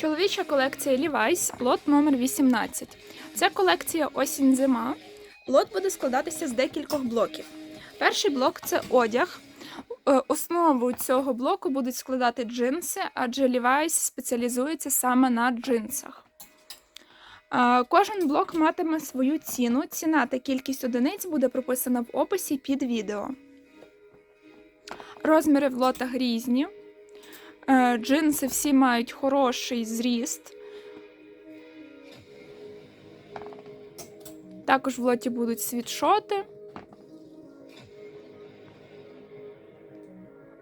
Чоловіча колекція Levi's, лот номер 18. Це колекція осінь-зима. Лот буде складатися з декількох блоків. Перший блок це одяг. Е, Основу цього блоку будуть складати джинси, адже Levi's спеціалізується саме на джинсах. Е, Кожен блок матиме свою ціну. Ціна та кількість одиниць буде прописана в описі під відео. Розміри в лотах різні. Е, Джинси всі мають хороший зріст. Також в лоті будуть світшоти.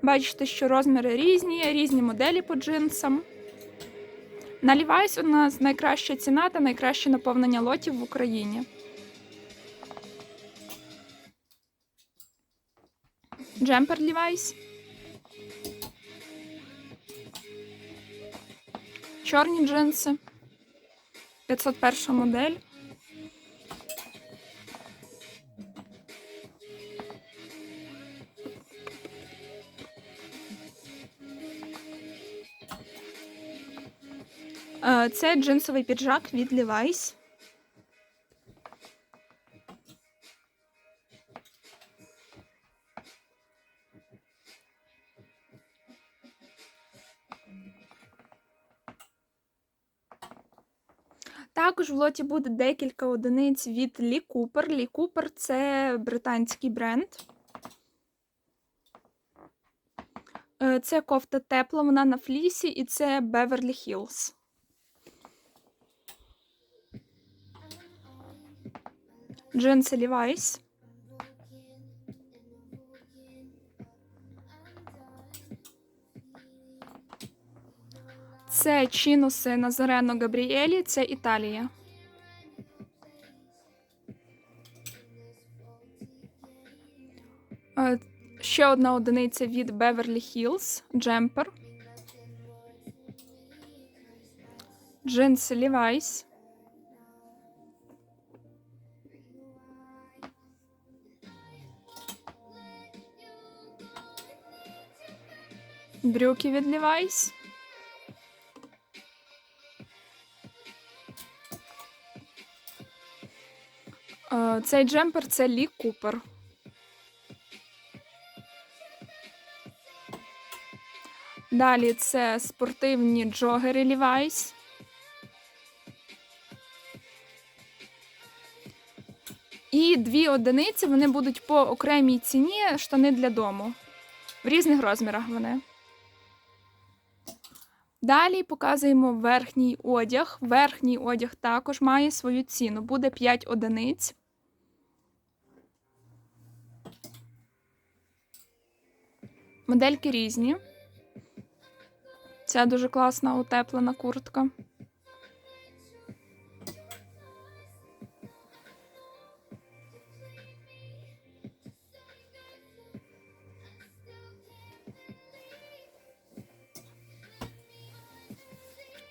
Бачите, що розміри різні, різні моделі по джинсам. На Levi's у нас найкраща ціна та найкраще наповнення лотів в Україні. Джемпер Levi's. Чорні джинси. 501 модель. Е, Це джинсовий піджак від Levi's. Також в лоті буде декілька одиниць від Лі Купер. Лі Купер – це британський бренд. Е, Це кофта тепла, вона на флісі, і це Беверлі Hills. Джинси Levi's. Це чинуси Назарено Габріелі, це Італія. Е, Ще одна одиниця від Beverly Hills, джемпер. Джинси Levi's. Брюки від Levi's. Е, Цей джемпер це Лі Купер. Далі це спортивні джогери Levi's. І дві одиниці вони будуть по окремій ціні штани для дому. В різних розмірах вони. Далі показуємо верхній одяг. Верхній одяг також має свою ціну. Буде 5 одиниць. Модельки різні. Ця дуже класна утеплена куртка.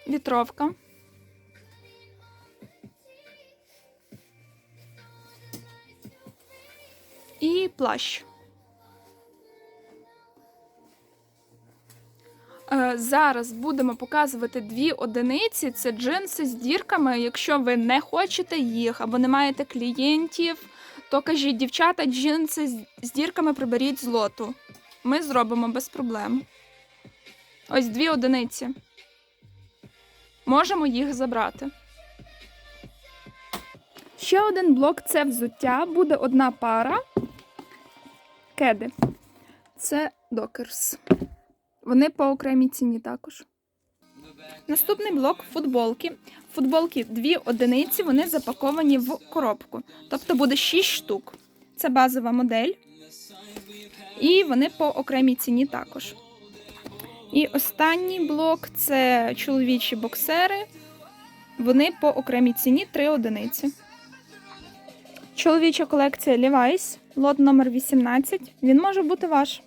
Вітровка. І плащ. Зараз будемо показувати дві одиниці. Це джинси з дірками. Якщо ви не хочете їх або не маєте клієнтів, то кажіть, дівчата, джинси з- дірками приберіть з лоту. Ми зробимо без проблем. Ось дві одиниці. Можемо їх забрати. Ще один блок це взуття. Буде одна пара. Кеди. Це докерс. Вони по окремій ціні також. Наступний блок футболки. Футболки дві одиниці, вони запаковані в коробку. Тобто буде 6 штук. Це базова модель. І вони по окремій ціні також. І останній блок це чоловічі боксери. Вони по окремій ціні 3 одиниці. Чоловіча колекція Levi's, лот номер 18. Він може бути ваш.